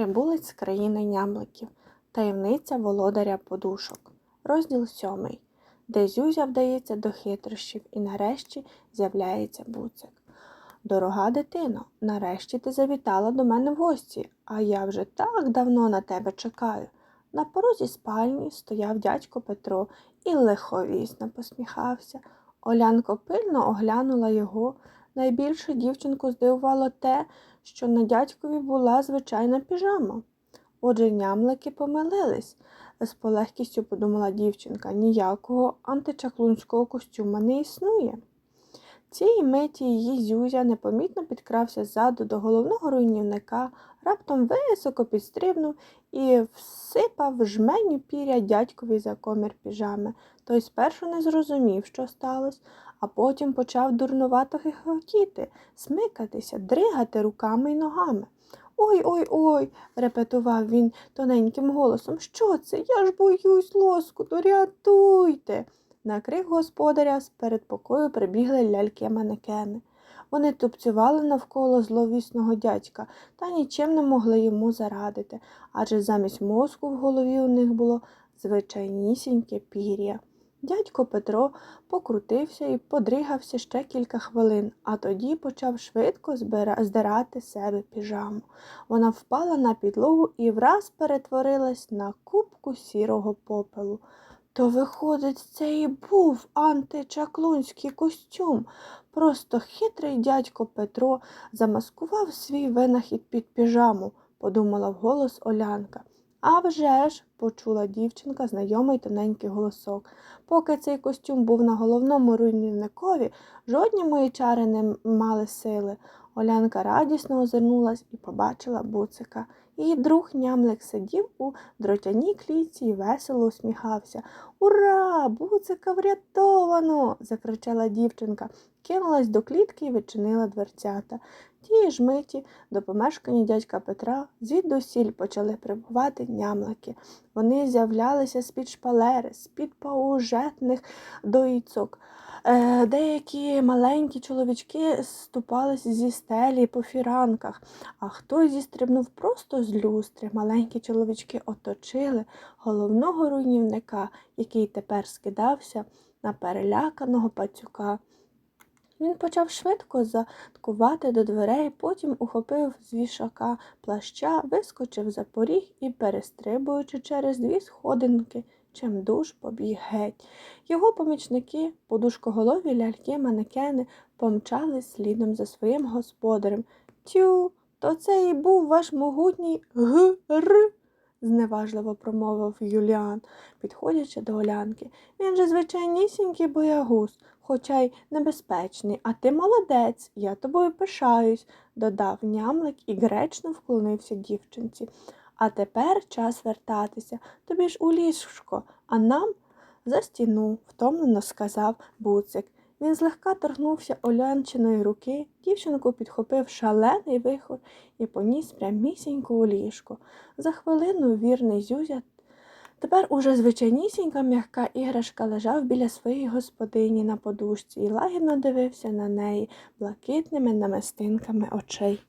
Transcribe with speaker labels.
Speaker 1: Прибулець з країни нямликів, таємниця володаря подушок. Розділ сьомий, де Зюзя вдається до хитрощів і нарешті з'являється буцик. Дорога дитино, нарешті ти завітала до мене в гості, а я вже так давно на тебе чекаю. На порозі спальні стояв дядько Петро і лиховісно посміхався. Олянко пильно оглянула його. Найбільше дівчинку здивувало те, що на дядькові була звичайна піжама. Отже, нямлики помилились, з полегкістю подумала дівчинка, ніякого античаклунського костюма не існує. Цієї миті її зюзя непомітно підкрався ззаду до головного руйнівника, раптом високо підстрибнув і всипав жменю піря дядькові за комір піжами. Той спершу не зрозумів, що сталося, а потім почав дурнувато хихотіти, смикатися, дригати руками й ногами. Ой ой ой, репетував він тоненьким голосом. Що це? Я ж боюсь лоскуту, рятуйте. На крик господаря з передпокою прибігли ляльки-манекени. Вони тупцювали навколо зловісного дядька та нічим не могли йому зарадити, адже замість мозку в голові у них було звичайнісіньке пір'я. Дядько Петро покрутився і подригався ще кілька хвилин, а тоді почав швидко здирати себе піжаму. Вона впала на підлогу і враз перетворилась на купку сірого попелу. То, виходить, це і був античаклунський костюм. Просто хитрий дядько Петро замаскував свій винахід під піжаму, подумала вголос Олянка. «А вже ж!» – почула дівчинка знайомий тоненький голосок. Поки цей костюм був на головному руйнівникові, жодні мої чари не мали сили. Олянка радісно озирнулась і побачила буцика. Її друг нямлик сидів у дротяній клітці і весело усміхався. Ура! Буцика врятовано! закричала дівчинка, кинулась до клітки і відчинила дверцята. Тієї ж миті до помешкання дядька Петра звідусіль почали прибувати нямлики. Вони з'являлися з-під шпалери, з-під паужетних доїцок. Е, Деякі маленькі чоловічки ступались зі стелі по фіранках, а хтось зістрибнув просто люстри. Маленькі чоловічки оточили головного руйнівника, який тепер скидався на переляканого пацюка. Він почав швидко заткувати до дверей, потім ухопив з вішака плаща, вискочив за поріг і, перестрибуючи через дві сходинки, чимдуж побіг геть. Його помічники, подушкоголові ляльки, манекени, помчали слідом за своїм господарем. Тю, то це і був ваш могутній гр. зневажливо промовив Юліан, підходячи до Олянки. Він же звичайнісінький боягуз, хоча й небезпечний, а ти молодець, я тобою пишаюсь, додав нямлик і гречно вклонився дівчинці. А тепер час вертатися. Тобі ж у ліжко, а нам за стіну, втомлено сказав буцик. Він злегка торгнувся олянчиної руки, дівчинку підхопив шалений вихор і поніс прямісінько у ліжко. За хвилину вірний Зюзя, тепер уже звичайнісінька м'яка іграшка лежав біля своєї господині на подушці і лагідно дивився на неї блакитними намистинками очей.